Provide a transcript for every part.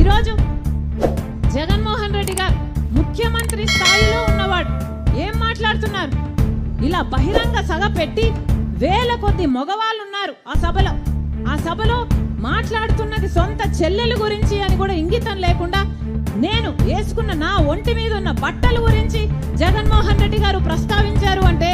ఈరోజు జగన్మోహన్ రెడ్డి గారు ముఖ్యమంత్రి స్థాయిలో ఉన్నవాడు. ఏం మాట్లాడుతున్నారు? ఇలా బహిరంగ సభ పెట్టి వేల కొద్ది మగవాళ్ళు ఉన్నారు ఆ సభలో. ఆ సభలో మాట్లాడుతున్నది సొంత చెల్లెల గురించి అని కూడా ఇంగితం లేకుండా నేను వేసుకున్న నా ఒంటి మీద ఉన్న బట్టల గురించి జగన్మోహన్ రెడ్డి గారు ప్రస్తావించారు అంటే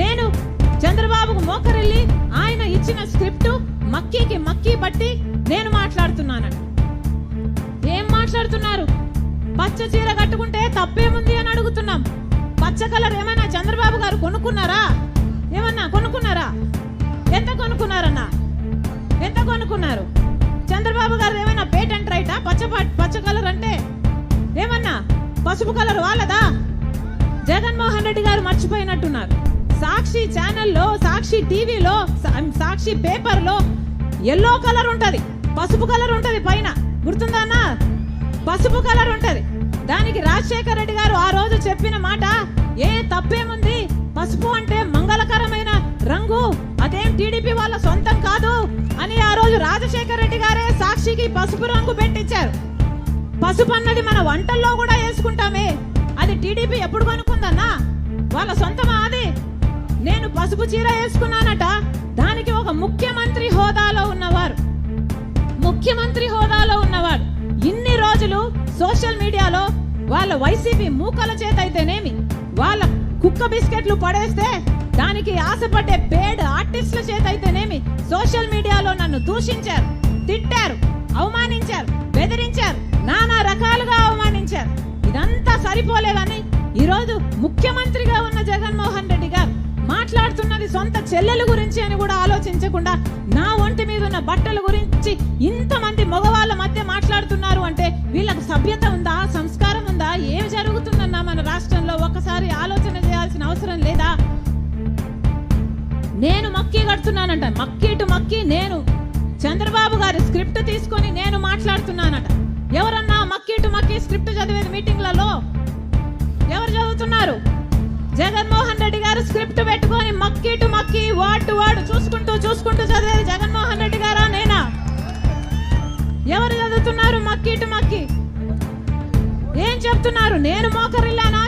నేను చంద్రబాబుకు మోకరిల్లి ఆయన ఇచ్చిన స్క్రిప్ట్ మక్కీకి మక్కీ బట్టి నేను మాట్లాడుతున్నానని ఏం మాట్లాడుతున్నారు? పచ్చ చీర కట్టుకుంటే తప్పేముంది అని అడుగుతున్నాం. పచ్చ కలర్ ఏమైనా చంద్రబాబు గారు కొనుక్కున్నారా? ఏమన్నా కొనుక్కున్నారా? ఎంత కొనుక్కున్నారన్నా? ఎంత కొనుక్కున్నారు? చంద్రబాబు గారు ఏమైనా పేటెంట్ రైటా? పచ్చ పచ్చ కలర్ అంటే ఏమన్నా? పసుపు కలర్ వాళ్ళదా? జగన్మోహన్ రెడ్డి గారు మర్చిపోయినట్టున్నారు. సాక్షి ఛానల్లో సాక్షి టీవీలో సాక్షి పేపర్లో ఎల్లో కలర్ ఉంటది పసుపు కలర్ ఉంటది పైన. గుర్తుందా పసుపు కలర్ ఉంటది. దానికి రాజశేఖర్ రెడ్డి గారు ఆ రోజు చెప్పిన మాట ఏ తప్పేముంది? పసుపు అంటే మంగళకరమైన రంగు అదేం టీడీపీ వాళ్ళ సొంతం కాదు అని ఆ రోజు రాజశేఖర్ రెడ్డి గారే సాక్షికి పసుపు రంగు పెట్టించారు. పసుపు అన్నది మన వంటల్లో కూడా వేసుకుంటామే. అది టీడీపీ ఎప్పుడు కొనుక్కుందన్నా వాళ్ళ సొంతమా? పసుపు చీర వేసుకున్నానట. దానికి ఒక ముఖ్యమంత్రి హోదాలో ఉన్నవారు. ముఖ్యమంత్రి హోదాలో ఉన్నవాడు. ఇన్ని రోజులు సోషల్ మీడియాలో వాళ్ళ వైసీపీ మూకల చేత అయితేనేమి వాళ్ళ కుక్క బిస్కెట్లు పడేస్తే దానికి ఆశపడ్డే పేడ్ ఆర్టిస్టుల చేత అయితేనేమి సోషల్ మీడియాలో నన్ను దూషించారు తిట్టారు అవమానించారు బెదిరించారు నానా రకాలుగా అవమానించారు. ఇదంతా సరిపోలేదని ఈరోజు ముఖ్యమంత్రిగా ఉన్న మాట్లాడుతున్నది సొంత చెల్లెల గురించి అని కూడా ఆలోచించకుండా నా ఒంటి మీద ఉన్న బట్టల గురించి ఇంతమంది మగవాళ్ళ మధ్య మాట్లాడుతున్నారు అంటే వీళ్ళకు సభ్యత ఉందా సంస్కారం ఉందా ఏం జరుగుతుందన్నా మన రాష్ట్రంలో? ఒకసారి ఆలోచన చేయాల్సిన అవసరం లేదా? నేను మక్కి కడుతున్నానంట. మక్కీ మక్కి నేను చంద్రబాబు గారి స్క్రిప్ట్ తీసుకొని నేను మాట్లాడుతున్నానట. ఎవరన్నా మక్కిటు మక్కి స్క్రిప్ట్ చదివేది మీటింగ్లలో? ఎవరు చదువుతున్నారు? జగన్మోహన్ రెడ్డి గారు స్క్రిప్ట్ పెట్టుకొని మక్కి టు మక్కీ వార్డ్ టు చూసుకుంటూ చూసుకుంటూ చదివేది జగన్మోహన్ రెడ్డి గారా నేనా? ఎవరు చదువుతున్నారు మక్కిటు టు ఏం చెప్తున్నారు? నేను మోకరిల్లానా?